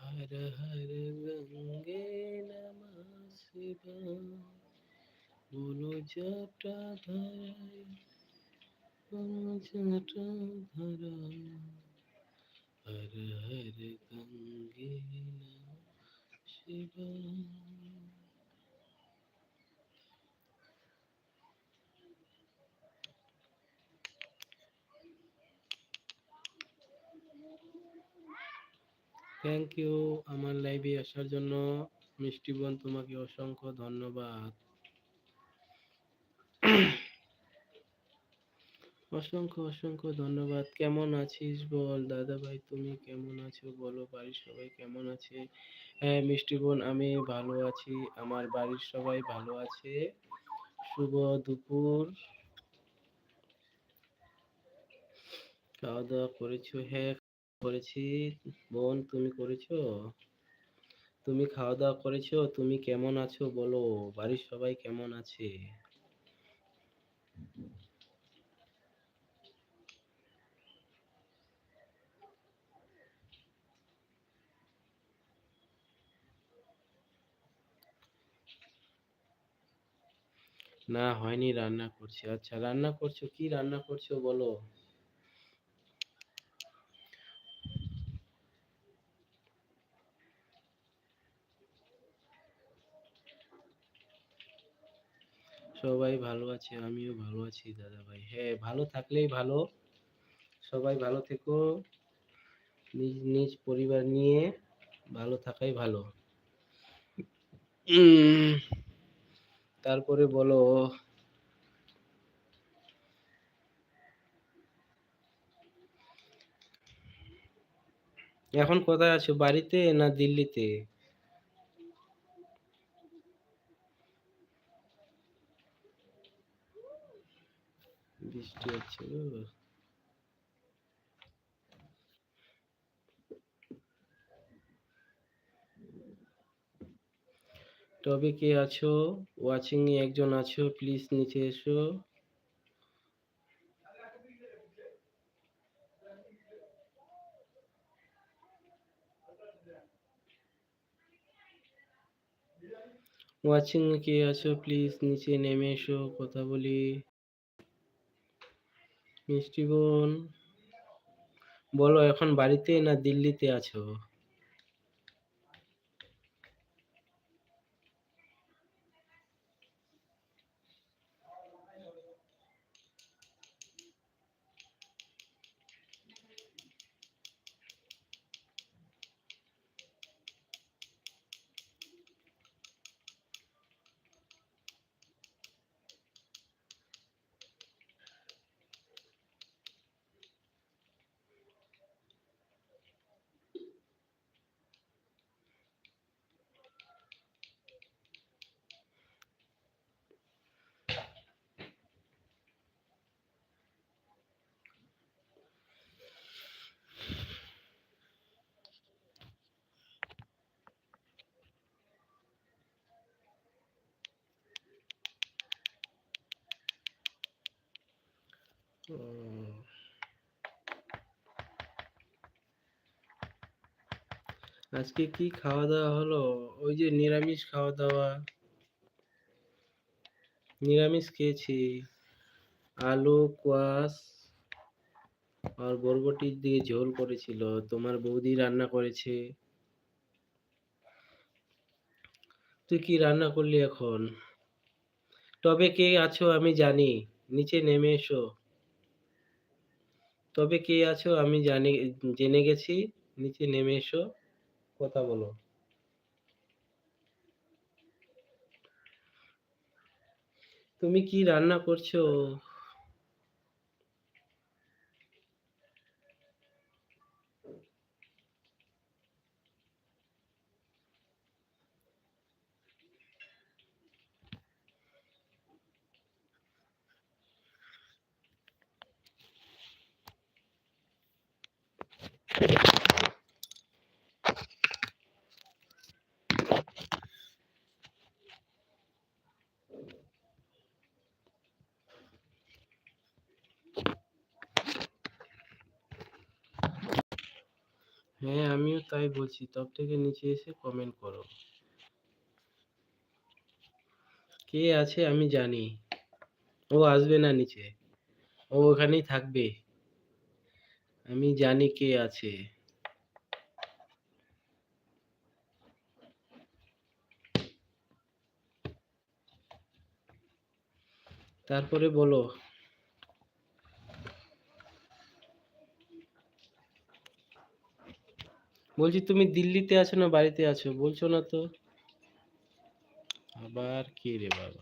हर हर गंगे नमः शिवाय बोलो जटा धराय बोलो जटा धराय हर हर गंगे नमः शिवाय থ্যাংক ইউ আমার লাইভে আসার জন্য মিষ্টি বোন তোমাকে অসংখ্য ধন্যবাদ। অসংখ্য অসংখ্য ধন্যবাদ। কেমন আছিস বল? দাদা ভাই, তুমি কেমন আছো? বলো, বাড়ির সবাই কেমন আছে? হ্যাঁ মিষ্টি বোন, আমি ভালো আছি। আমার বাড়ির সবাই ভালো আছে। শুভ দুপুর। খাওয়া দাওয়া করেছ? হ্যাঁ করেছি, বোন তুমি করেছ? তুমি খাওয়া দাওয়া করেছ? তুমি কেমন আছো বলো? বাড়ির সবাই কেমন আছে? না, হয়নি রান্না করছি। আচ্ছা রান্না করছ? কি রান্না করছ বলো? সবাই ভালো আছে, আমিও ভালো আছি দাদা ভাই হ্যাঁ ভালো থাকলেই ভালো। সবাই ভালো থেকো। নিজ নিজ পরিবার নিয়ে ভালো থাকাই ভালো। তারপরে বলো। এখন কোথায় আছো? বাড়িতে না দিল্লিতে? বৃষ্টি হচ্ছে। তবে কে আছো? ওয়াচিং এ একজন আছো প্লিজ নিচে এসো। ওয়াচিং কে আছো প্লিজ নিচে নেমে এসো, কথা বলি। মিষ্টি বোন। বলো এখন বাড়িতে না দিল্লিতে আছো? আজকে কি খাওয়া দাওয়া হলো? ওই যে নিরামিষ খাওয়া দাওয়া নিরামিষ খেয়েছি। আলু, কোয়াশ আর বরবটি দিয়ে ঝোল করেছিল। তোমার বৌদি রান্না করেছে। তুই কি রান্না করলি এখন? তবে কে আছো আমি জানি। নিচে নেমে এসো। তবে কে আছো আমি জানি, জেনে গেছি, নিচে নেমে এসো, কথা বলো। তুমি কি রান্না করছ? হ্যাঁ আমিও তাই বলছি। টপ থেকে নিচে এসে কমেন্ট করো। কে আছে আমি জানি। ও আসবে না নিচে। ও ওখানেই থাকবে। আমি জানি কে আছে। তারপরে বলো। বলছি তুমি দিল্লিতে আছো না বাড়িতে আছো? বলছো না তো। আবার কে রে বাবা?